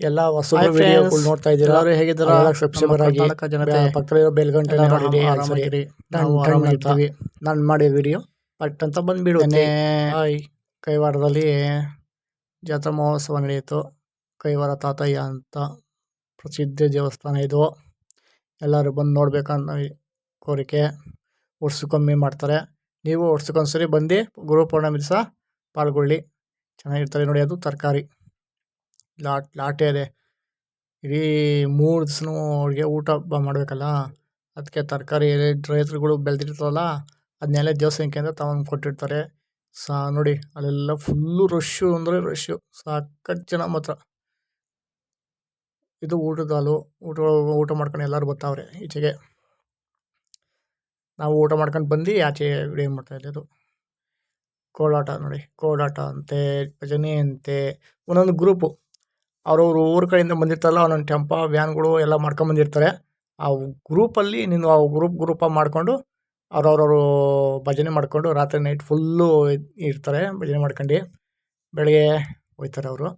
ಎಲ್ಲ ಹೊಸ ವಿಡಿಯೋಗಳು ನೋಡ್ತಾ ಇದ್ದೀರಾ? ಎಲ್ಲರೂ ಹೇಗಿದ್ದೀರಾ? ಸಬ್ಸ್ಕ್ರೈಬರ್ ಆಗಿ ಕರ್ನಾಟಕ ಜನತೆ. ಪಕ್ಕದಲ್ಲಿರೋ ಬೆಲ್ ಗಂಟೆ ಆರಾಮಾಗಿರಿ. ನಾನು ಟ್ರೈ ಆರಾಮಾಗಿರ್ತೀವಿ. ನಾನು ಮಾಡಿದ ವಿಡಿಯೋ ಬಟ್ ಅಂತ ಬಂದ್ಬಿಡುತ್ತೆ ಕೈವಾರದಲ್ಲಿ ಜಾತ್ರಾ ಮಹೋತ್ಸವ ನಡೆಯಿತು. ಕೈವಾರ ತಾತಯ್ಯ ಅಂತ ಪ್ರಸಿದ್ಧ ದೇವಸ್ಥಾನ ಇದು. ಎಲ್ಲರೂ ಬಂದು ನೋಡ್ಬೇಕನ್ನೋ ಕೋರಿಕೆ ವರ್ಷಕ್ಕೊಮ್ಮೆ ಮಾಡ್ತಾರೆ. ನೀವು ವರ್ಷಕ್ಕೊಂದ್ಸರಿ ಬಂದು ಗುರು ಪೌರ್ಣಮಿ ದಿವಸ ಪಾಲ್ಗೊಳ್ಳಿ. ಚೆನ್ನಾಗಿರ್ತಾರೆ ನೋಡಿ ಅದು ತರಕಾರಿ. ಲಾಟ್, ಲಾಟೆ ಇದೆ ಇಡೀ ಮೂರು ದಿವಸನೂ ಅವ್ರಿಗೆ ಊಟ ಬ, ಮಾಡಬೇಕಲ್ಲ? ಅದಕ್ಕೆ ತರಕಾರಿ ರೈತರುಗಳು ಬೆಳೆದಿರ್ತಾರಲ್ಲ ಅದನ್ನೆಲ್ಲ ದೇವಸ್ಥಾನಕ್ಕೆ ಅಂತ ತಗೊಂಡು ಕೊಟ್ಟಿರ್ತಾರೆ. ಸಾ, ನೋಡಿ, ಅಲ್ಲೆಲ್ಲ ಫುಲ್ಲು ರಶ್ಶು ಅಂದರೆ ರಶ್ಶು. ಸಾಕಷ್ಟು ಜನ ಮಾತ್ರ. ಇದು ಊಟದ ಹಾಲು. ಊಟ ಊಟ ಮಾಡ್ಕೊಂಡು ಎಲ್ಲರೂ ಬರ್ತಾವ್ರೆ ಈಚೆಗೆ. ನಾವು ಊಟ ಮಾಡ್ಕೊಂಡು ಬಂದು ಆಚೆ ವಿಡಿಯೋ ಅದು ಕೋಲಾಟ ನೋಡಿ. ಕೋಲಾಟ ಅಂತೆ, ಭಜನೆ ಅಂತೆ, ಒಂದೊಂದು ಗ್ರೂಪು. ಅವ್ರವ್ರ ಊರ ಕಡೆಯಿಂದ ಬಂದಿರ್ತಾರಲ್ಲ ಒಂದೊಂದು ಟೆಂಪ ವ್ಯಾನ್ಗಳು ಎಲ್ಲ ಮಾಡ್ಕೊಂಬಂದಿರ್ತಾರೆ ಆ ಗ್ರೂಪಲ್ಲಿ ನೀನು ಆ ಗ್ರೂಪ್ ಗ್ರೂಪ ಮಾಡಿಕೊಂಡು ಅವ್ರವ್ರವರು ಭಜನೆ ಮಾಡಿಕೊಂಡು ರಾತ್ರಿ ನೈಟ್ ಫುಲ್ಲು ಇರ್ತಾರೆ, ಭಜನೆ ಮಾಡ್ಕೊಂಡು ಬೆಳಗ್ಗೆ ಹೋಯ್ತಾರೆ ಅವರು.